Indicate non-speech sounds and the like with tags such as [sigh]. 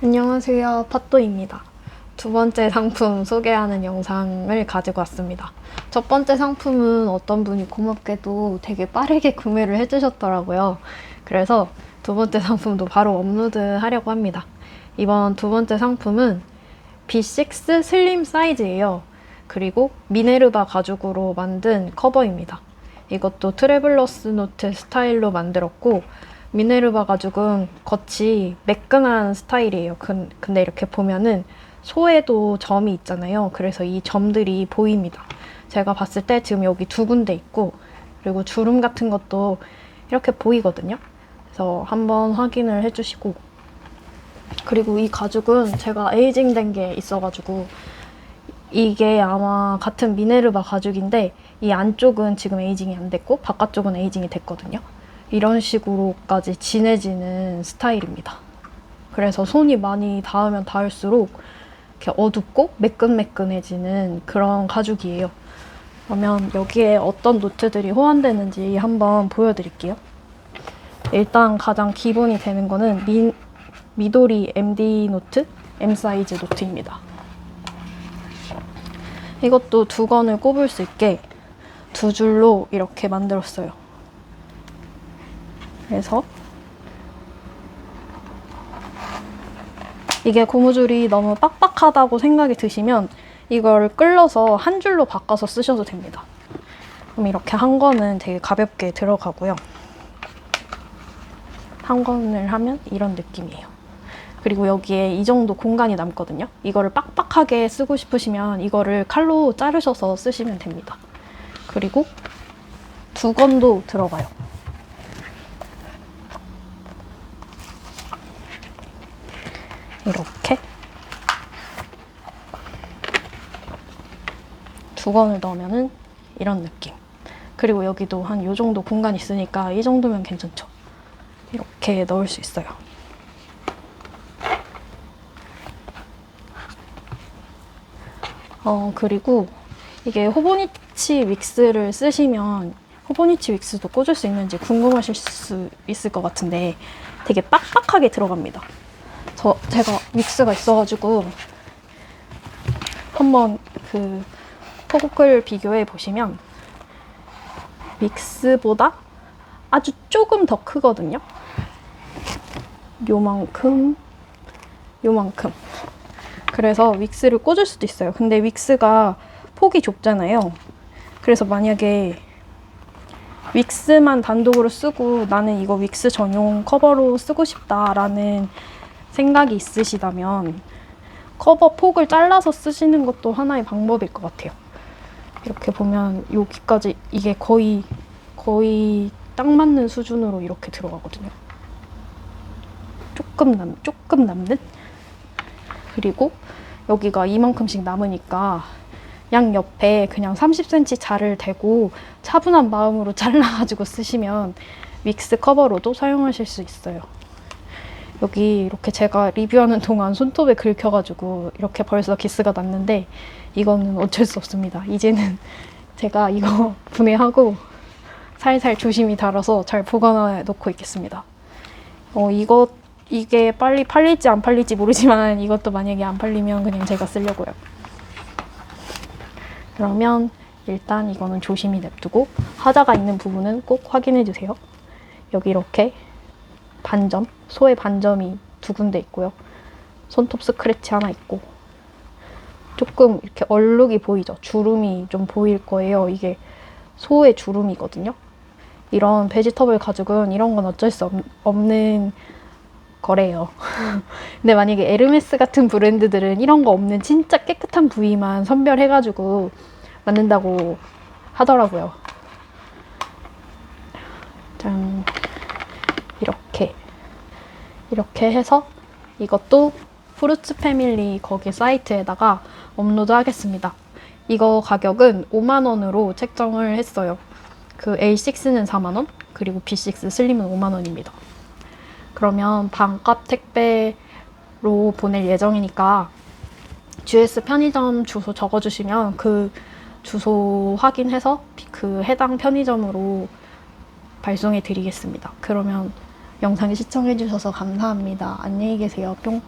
안녕하세요. 팟도입니다. 두 번째 상품 소개하는 영상을 가지고 왔습니다. 첫 번째 상품은 어떤 분이 고맙게도 되게 빠르게 구매를 해주셨더라고요. 그래서 두 번째 상품도 바로 업로드 하려고 합니다. 이번 두 번째 상품은 B6 슬림 사이즈예요. 그리고 미네르바 가죽으로 만든 커버입니다. 이것도 트래블러스 노트 스타일로 만들었고 미네르바 가죽은 겉이 매끈한 스타일이에요. 근- 근데 이렇게 보면은 소에도 점이 있잖아요. 그래서 이 점들이 보입니다. 제가 봤을 때 지금 여기 두 군데 있고 그리고 주름 같은 것도 이렇게 보이거든요. 그래서 한번 확인을 해주시고 그리고 이 가죽은 제가 에이징 된 게 있어가지고 이게 아마 같은 미네르바 가죽인데 이 안쪽은 지금 에이징이 안 됐고 바깥쪽은 에이징이 됐거든요. 이런 식으로까지 진해지는 스타일입니다. 그래서 손이 많이 닿으면 닿을수록 이렇게 어둡고 매끈매끈해지는 그런 가죽이에요. 그러면 여기에 어떤 노트들이 호환되는지 한번 보여드릴게요. 일단 가장 기본이 되는 거는 미, 미도리 MD 노트, M 사이즈 노트입니다. 이것도 두 건을 꼽을 수 있게 두 줄로 이렇게 만들었어요. 그래서 이게 고무줄이 너무 빡빡하다고 생각이 드시면 이걸 끌러서 한 줄로 바꿔서 쓰셔도 됩니다. 그럼 이렇게 한 건은 되게 가볍게 들어가고요. 한 건을 하면 이런 느낌이에요. 그리고 여기에 이 정도 공간이 남거든요. 이거를 빡빡하게 쓰고 싶으시면 이거를 칼로 자르셔서 쓰시면 됩니다. 그리고 두 건도 들어가요. 이렇게 두 건을 넣으면은 이런 느낌. 그리고 여기도 한요 정도 공간 있으니까 이 정도면 괜찮죠. 이렇게 넣을 수 있어요. 어, 그리고 이게 호보니치 윅스를 쓰시면 호보니치 윅스도 꽂을 수 있는지 궁금하실 수 있을 것 같은데 되게 빡빡하게 들어갑니다. 저 제가 윅스가 있어가지고 한번 그 호국을 비교해 보시면 윅스보다 아주 조금 더 크거든요. 요만큼, 요만큼. 그래서 윅스를 꽂을 수도 있어요. 근데 윅스가 폭이 좁잖아요. 그래서 만약에 윅스만 단독으로 쓰고 나는 이거 윅스 전용 커버로 쓰고 싶다라는 생각이 있으시다면 커버 폭을 잘라서 쓰시는 것도 하나의 방법일 것 같아요. 이렇게 보면 여기까지 이게 거의 거의 딱 맞는 수준으로 이렇게 들어가거든요. 조금 남 조금 남는 그리고 여기가 이만큼씩 남으니까 양 옆에 그냥 30cm 자를 대고 차분한 마음으로 [laughs] 잘라가지고 쓰시면 믹스 커버로도 사용하실 수 있어요. 여기 이렇게 제가 리뷰하는 동안 손톱에 긁혀가지고 이렇게 벌써 기스가 났는데 이거는 어쩔 수 없습니다. 이제는 [laughs] 제가 이거 [laughs] 분해하고 살살 조심히 달아서 잘 보관해 놓고 있겠습니다. 어, 이거 이게 빨리 팔릴지 안 팔릴지 모르지만 [laughs] 이것도 만약에 안 팔리면 그냥 제가 쓰려고요. 그러면 일단 이거는 조심히 냅두고 하자가 있는 부분은 꼭 확인해 주세요. 여기 이렇게 반점, 소의 반점이 두 군데 있고요. 손톱 스크래치 하나 있고 조금 이렇게 얼룩이 보이죠? 주름이 좀 보일 거예요. 이게 소의 주름이거든요. 이런 베지터블 가죽은 이런 건 어쩔 수 없, 없는 거래요. [laughs] 근데 만약에 에르메스 같은 브랜드들은 이런 거 없는 진짜 깨끗한 부위만 선별해가지고 만든다고 하더라고요. 짠. 이렇게. 해서 이것도 프루츠 패밀리 거기 사이트에다가 업로드 하겠습니다. 이거 가격은 5만원으로 책정을 했어요. 그 A6는 4만원, 그리고 B6 슬림은 5만원입니다. 그러면 반값 택배로 보낼 예정이니까 GS 편의점 주소 적어주시면 그 주소 확인해서 그 해당 편의점으로 발송해 드리겠습니다. 그러면 영상 시청해 주셔서 감사합니다. 안녕히 계세요. 뿅.